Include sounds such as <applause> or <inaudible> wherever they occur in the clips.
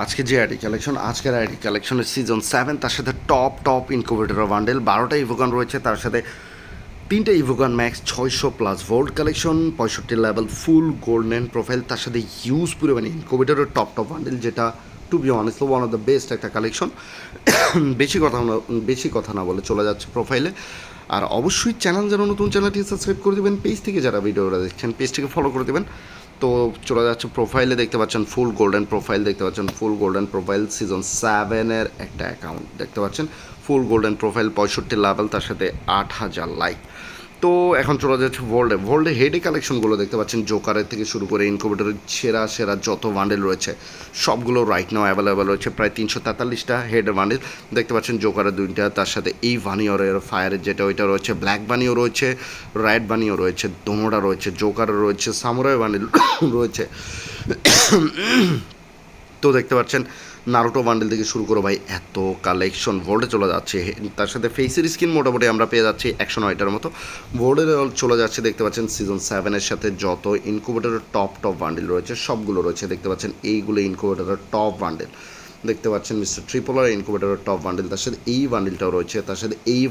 আজকে যে ID collection, আজকের আইডি কালেকশনের সিজন সেভেন তার সাথে টপ টপ ইনকুবেটর বান্ডেল বারোটা ইভোগান রয়েছে, তার সাথে তিনটে ইভোগান ম্যাক্স ছয়শো প্লাস ভোল্ট কালেকশন পঁয়ষট্টি লেভেল ফুল গোল্ডেন প্রোফাইল তার সাথে ইউজ পরিমাণে ইনকুবেটরের টপ টপ বান্ডেল যেটা to be honest one of the best একটা কালেকশন বেশি কথা না, বেশি কথা না বলে চলে যাচ্ছে প্রোফাইলে আর অবশ্যই চ্যানেল যারা নতুন চ্যানেলটি সাবস্ক্রাইব করে দেবেন পেজ থেকে যারা ভিডিওটা দেখছেন পেজটিকে ফলো করে দেবেন। তো চলে যাচ্ছে প্রোফাইলে দেখতে পাচ্ছেন ফুল গোল্ডেন প্রোফাইল দেখতে পাচ্ছেন ফুল গোল্ডেন প্রোফাইল সিজন সেভেনের একটা অ্যাকাউন্ট দেখতে পাচ্ছেন ফুল গোল্ডেন প্রোফাইল পঁয়ষট্টি লেভেল তার সাথে আট হাজার লাইক তো এখন চলে যাচ্ছে ভোল্ডে ভোল্ডে হেডে কালেকশনগুলো দেখতে পাচ্ছেন। জোকারের থেকে শুরু করে ইনকুবেটরের সেরা সেরা যত বান্ডেল রয়েছে, সবগুলো রাইট নাও অ্যাভেলেবেল রয়েছে। প্রায় তিনশো তেতাল্লিশটা হেড বান্ডেল দেখতে পাচ্ছেন জোকারের দুইটা, তার সাথে এই ভানিওরের ফায়ারের যেটা, ওইটা রয়েছে। ব্ল্যাক বানিও রয়েছে রাইট বানিও রয়েছে দোনোটা রয়েছে জোকারের রয়েছে সামুরাই বান্ডেল <coughs> রয়েছে। তো দেখতে পাচ্ছেন, নারুটো বান্ডেল থেকে শুরু করে ভাই এত কালেকশন ভোল্ডে চলে যাচ্ছে। তার সাথে ফেসের স্কিন মোটামুটি আমরা পেয়ে যাচ্ছি একশো নয়টার মতো। ভোল্ডে চলে যাচ্ছে দেখতে পাচ্ছেন সিজন সেভেনের সাথে যত ইনকুবেটরের টপ টপ বান্ডেল রয়েছে, সবগুলো রয়েছে। দেখতে পাচ্ছেন, এইগুলো ইনকুবেটরের টপ বান্ডেল দেখতে পাচ্ছেন মিস্টার ট্রিপলার ইনকুবেটরের টপ বান্ডেল তার সাথে এই বান্ডেলটাও রয়েছে, তার সাথে এই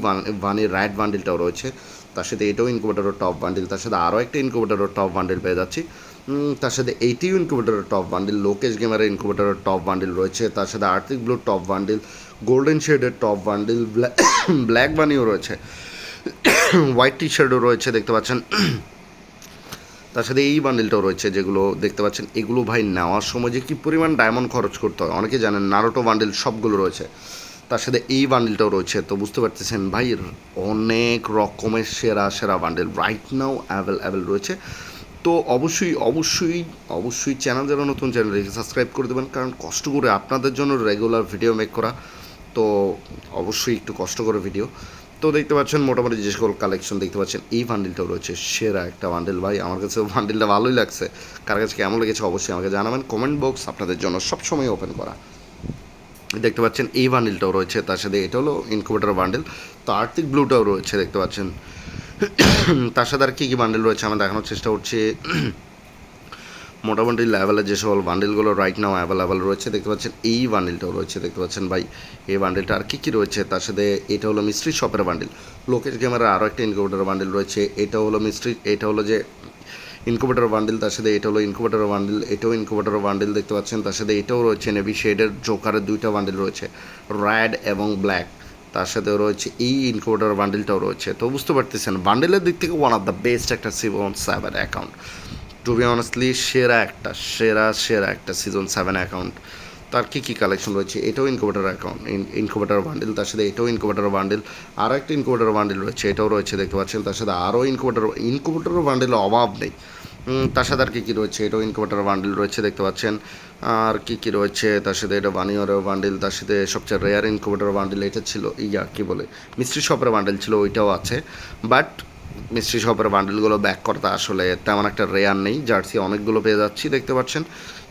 বানের রাইট বান্ডেলটাও রয়েছে। তার সাথে এটাও ইনকুবেটরের টপ বান্ডেল তার সাথে আরও একটা ইনকুবেটরের টপ বান্ডেল পেয়ে যাচ্ছি। তার সাথে এইটিও ইনকুবেটরের টপ বান্ডিল লোকেশ গেমারের ইনকুবেটরের টপ বান্ডিল রয়েছে। তার সাথে আর্থিক ব্লুর টপ বান্ডিল গোল্ডেন শেডের টপ বান্ডিল ব্ল্যাক বানিও রয়েছে। হোয়াইট টি শার্টও রয়েছে, দেখতে পাচ্ছেন। <coughs> তার সাথে এই বান্ডিলটাও রয়েছে, যেগুলো দেখতে পাচ্ছেন। এগুলো ভাই নেওয়ার সময় যে কী পরিমাণ ডায়মন্ড খরচ করতে হয়, অনেকে জানেন নারোটো বান্ডিল সবগুলো রয়েছে। তার সাথে এই বান্ডিলটাও রয়েছে, তো বুঝতে পারতেছেন ভাই, অনেক রকমের সেরা সেরা bundle right now avail avail রয়েছে। তো অবশ্যই অবশ্যই অবশ্যই চ্যানেল যারা নতুন চ্যানেলটিকে সাবস্ক্রাইব করে দেবেন, কারণ কষ্ট করে আপনাদের জন্য রেগুলার ভিডিও মেক করা, তো অবশ্যই একটু কষ্ট করে ভিডিও তো দেখতে পাচ্ছেন, মোটামুটি যে সকল কালেকশন দেখতে পাচ্ছেন, এই বান্ডিলটাও রয়েছে, সেরা একটা বান্ডিল ভাই, আমার কাছে বান্ডিলটা ভালোই লাগছে। কার কাছে কেমন লেগেছে অবশ্যই আমাকে জানাবেন কমেন্ট বক্স আপনাদের জন্য সবসময় ওপেন করা। দেখতে পাচ্ছেন, এই বান্ডিলটাও রয়েছে, তার সাথে এটা হলো ইনকুবেটার বান্ডিল তো আর্থিক ব্লুটাও রয়েছে, দেখতে পাচ্ছেন। তার সাথে আর কী কী বান্ডেল রয়েছে আমরা দেখানোর চেষ্টা করছি। মোটামুটি লেভেলে যে সকল বান্ডেলগুলো রাইট নাও অ্যাভেলেবেল রয়েছে, দেখতে পাচ্ছেন, এই বান্ডেলটাও রয়েছে, দেখতে পাচ্ছেন ভাই। এই বান্ডেলটা আর কী কী রয়েছে? তার সাথে এটা হলো মিস্ট্রি শপের বান্ডেল লোকেশ গেমের আরও একটা ইনকিউবেটার বান্ডেল রয়েছে। এটা হলো মিস্ট্রি এটা হলো যে ইনকুবেটার বান্ডেল তার সাথে এটা হলো ইনকুবেটার বান্ডেল এটাও ইনকুবেটার বান্ডেল দেখতে পাচ্ছেন। তার সাথে এটাও রয়েছে নেভি শেডের জোকারের দুইটা বান্ডেল রয়েছে। র্যাড এবং ব্ল্যাক তার সাথে রয়েছে এই ইনকোডার বান্ডেলটাও রয়েছে। তো বুঝতে পারতেছেন বান্ডেলের দিক থেকে ওয়ান অফ দ্য বেস্ট একটা season seven account to be honestly সেরা একটা, সেরা সেরা একটা সিজন সেভেন অ্যাকাউন্ট তার কী কী কালেকশন রয়েছে? এটাও ইনকুবেটার অ্যাকাউন্ট ইনকুবেটার বান্ডেল তার সাথে এটাও ইনকুবেটার বান্ডেল আরও একটা ইনকুবেটার বান্ডেল রয়েছে, এটাও রয়েছে, দেখতে পাচ্ছেন, তার সাথে আরও ইনকুবেটার ইনকুবেটার বান্ডেলের অভাব নেই। তার সাথে আর কী কী রয়েছে? এটাও ইনকুবেটার বান্ডেল রয়েছে, দেখতে পাচ্ছেন। আর কী কী রয়েছে? তার সাথে এটা বানিয়রের বান্ডেল তার সাথে সবচেয়ে রেয়ার ইনকুবেটার বান্ডেল এটা ছিল, ইয়া, কী বলে? মিস্ট্রি শপের বান্ডেল ছিল, ওইটাও আছে। বাট মিস্ট্রি শপের বান্ডেলগুলো ব্যাক করতে আসলে তেমন একটা রেয়ার নেই। জার্সি অনেকগুলো পেয়ে যাচ্ছি, দেখতে পাচ্ছেন।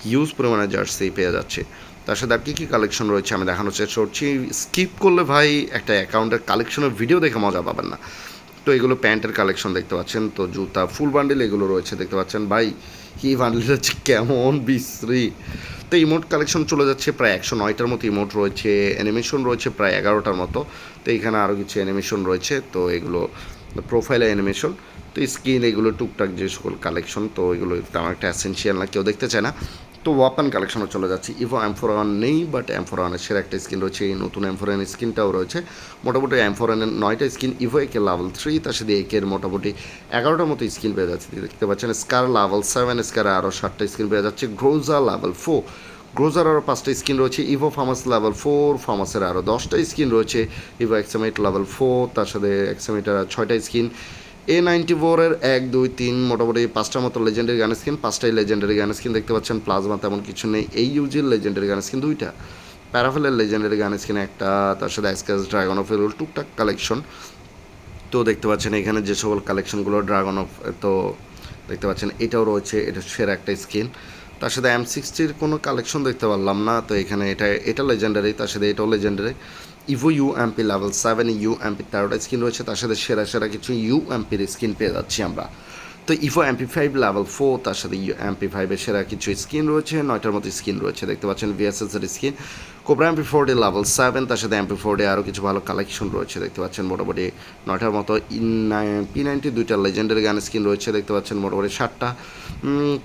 হিউজ পরিমাণে জার্সি পেয়ে যাচ্ছে। তার সাথে আর কী কী কালেকশন রয়েছে আমি দেখানোর চেষ্টা করছি। স্কিপ করলে ভাই একটা অ্যাকাউন্টের কালেকশনের ভিডিও দেখে মজা পাবেন না। তো এগুলো প্যান্টের কালেকশন দেখতে পাচ্ছেন, তো জুতা ফুল বান্ডেল এগুলো রয়েছে দেখতে পাচ্ছেন। ভাই, কি বান্ডেলটা হচ্ছে, কেমন বিশ্রী। তো ইমোট কালেকশন চলে যাচ্ছে প্রায় একশো নয়টার মতো ইমোট রয়েছে অ্যানিমেশন রয়েছে প্রায় এগারোটার মতো। তো এখানে আরও কিছু অ্যানিমেশন রয়েছে, তো এগুলো প্রোফাইল অ্যানিমেশন তো স্কিন এগুলো টুকটাক যে সকল কালেকশন তো এগুলো তেমন একটা অ্যাসেন্সিয়াল না, কেউ দেখতে চায় না। তো ওয়াপান কালেকশনও চলে যাচ্ছে। ইভো অ্যামফোরান নেই বাট অ্যামফোরানের সেরা একটা স্কিন রয়েছে, এই নতুন অ্যামফোরান স্কিনটাও রয়েছে। মোটামুটি অ্যামফোরানের নয়টা skin evo AK level three তার সাথে একের মোটামুটি এগারোটার মতো স্কিন পেয়ে যাচ্ছে। দেখতে পাচ্ছেন স্কার লেভেল সেভেন স্কারে আরও সাতটা স্কিন পেয়ে যাচ্ছে। গ্রোজা লেভেল ফোর গ্রোজার আরও পাঁচটা স্কিন রয়েছে ইভো ফার্মাস লেভেল ফোর ফার্মাসের আরও দশটা স্কিন রয়েছে। ইভো এক্সামেট লেভেল ফোর তার সাথে এক্সামেটার ছয়টা স্কিন এ নাইনটি ফোরের এক, দুই, তিন মোটামুটি পাঁচটার মতো লেজেন্ডারি গান স্কিন পাঁচটাই লেজেন্ডারি গান স্কিন দেখতে পাচ্ছেন প্লাজমা তেমন কিছু নেই, এই ইউজির লেজেন্ডারি গান স্কিন দুইটা। প্যারাফেলের লেজেন্ডারি গান স্কিন একটা, তার সাথে অ্যাসকাস ড্রাগন অফ এরুল টুকটাক কালেকশন তো দেখতে পাচ্ছেন এখানে যে সকল কালেকশনগুলো ড্রাগন অফ তো দেখতে পাচ্ছেন এটাও রয়েছে, এটা সেরা একটা স্কিন তার সাথে এম সিক্সটির কোনো কালেকশন দেখতে পারলাম না, তো এখানে এটা এটা লেজেন্ডারি তার সাথে এটাও legendary evo UMP level seven UMP তেরোটা স্কিন রয়েছে, তার সাথে সেরা সেরা কিছু ইউ এমপির স্কিন পেয়ে যাচ্ছি আমরা। তো evo MP five level four তার সাথে এমপি ফাইভের সেরা কিছু স্কিন রয়েছে, নয়টার মতো স্কিন রয়েছে, দেখতে পাচ্ছেন ভিএসএসের skin cobra MP forty level seven তার সাথে এমপি ফোর ডে আরও কিছু ভালো কালেকশন রয়েছে, দেখতে পাচ্ছেন মোটামুটি নয়টার মতো পি নাইনটি দুইটা লেজেন্ডারি গান স্কিন রয়েছে, দেখতে পাচ্ছেন মোটামুটি ষাটটা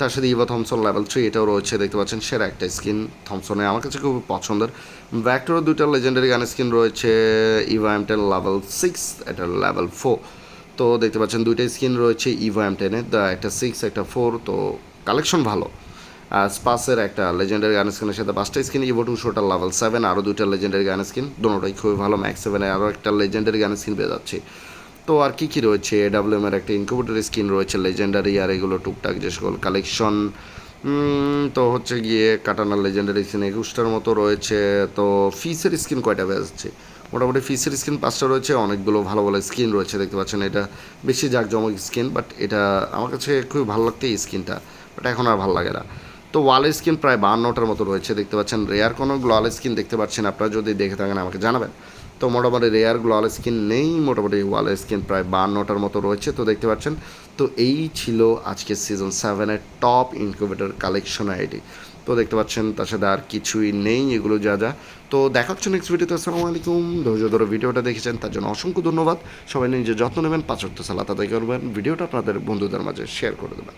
তার সাথে ইভো থমসন লেভেল থ্রি এটাও রয়েছে, দেখতে পাচ্ছেন সেরা একটা স্কিন থমসনে আমার কাছে খুব পছন্দের। ভ্যাক্টরও দুইটা লেজেন্ডারি গান স্কিন রয়েছে evo M ten level six এটা লেভেল ফোর তো দেখতে পাচ্ছেন দুইটা স্কিন রয়েছে ইভো এম টেনের একটা সিক্স একটা ফোর তো কালেকশন ভালো। আর স্পাসের একটা লেজেন্ডারি গান স্কিনের সাথে পাঁচটা স্কিন ইভো টু শোটার লেভেল সেভেন আরও দুইটা লেজেন্ডারি গান স্কিন দুটোটাই খুবই ভালো ম্যাক্স সেভেনে আরও একটা লেজেন্ডারি গান স্কিন পেয়ে যাচ্ছে। তো আর কী কী রয়েছে? এডাব্লিউএম এর একটা ইনকিউবেটর স্কিন রয়েছে লেজেন্ডারি আর এগুলো টুকটাক যে সকল কালেকশন তো হচ্ছে গিয়ে কাটানার লেজেন্ডারি স্কিন একুশটার মতো রয়েছে, তো ফিসের স্কিন কয়টা বেজছে মোটামুটি ফিসের স্কিন পাঁচটা রয়েছে, অনেকগুলো ভালো ভালো স্কিন রয়েছে, দেখতে পাচ্ছেন এটা বেশি জাঁকজমক স্কিন বাট এটা আমার কাছে খুবই ভালো লাগতো এই স্কিনটা বাট এখন আর ভালো লাগে না। তো ওয়ালের স্কিন প্রায় বান্নটার মতো রয়েছে, দেখতে পাচ্ছেন রেয়ার কোনো গ্লোয়াল স্কিন দেখতে পাচ্ছেন, আপনারা যদি দেখে থাকেন আমাকে জানাবেন। তো মোটামুটি রেয়ার গ্লোয়াল স্কিন নেই, মোটামুটি ওয়ালের স্কিন প্রায় বান্নটার মতো রয়েছে, তো দেখতে পাচ্ছেন। তো এই ছিল আজকে সিজন সেভেনের টপ ইনকিউবেটর কালেকশন আইডি। তো দেখতে পাচ্ছেন, তার সাথে আর কিছুই নেই, এগুলো যা যা। তো দেখা হচ্ছে নেক্সট ভিডিওতে আসসালামু আলাইকুম। ধৈর্য ধরে ভিডিওটা দেখেছেন, তার জন্য অসংখ্য ধন্যবাদ। সবাই নিজের যত্ন নেবেন, পাঁচ অর্থ সালাত আদায় করবেন। ভিডিওটা আপনাদের বন্ধুদের মাঝে শেয়ার করে দেবেন।